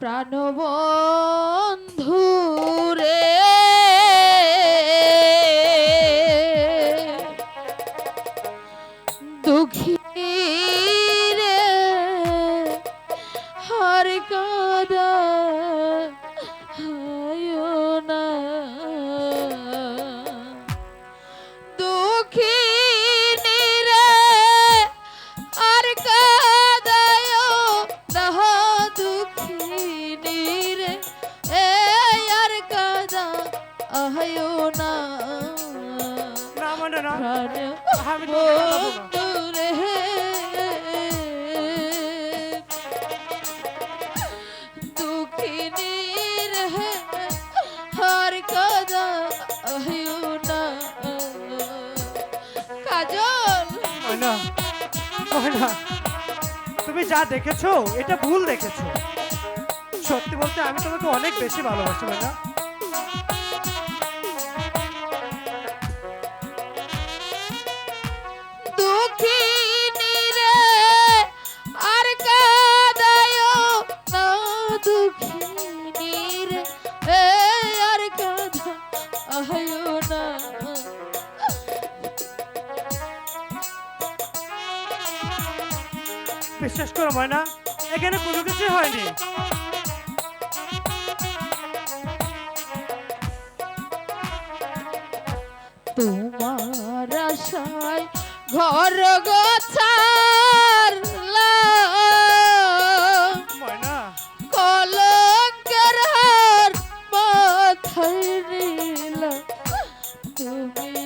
প্রাণবন্ধু রে দুঃখী রে হর কাদা আহয়ো না। না? না না। বন্ধুরে দুঃখিনী রে হর কাদা না। কাজল। তুমি যা দেখেছ এটা ভুল দেখেছ। সত্যি বলতে আমি তোমাকে অনেক বেশি ভালোবাসি ময়না বিশ্বাস করো না? এখানে কোনো কিছু হয়নি। তোমার আশায় ঘর গোছার মাথায় নিল তুমি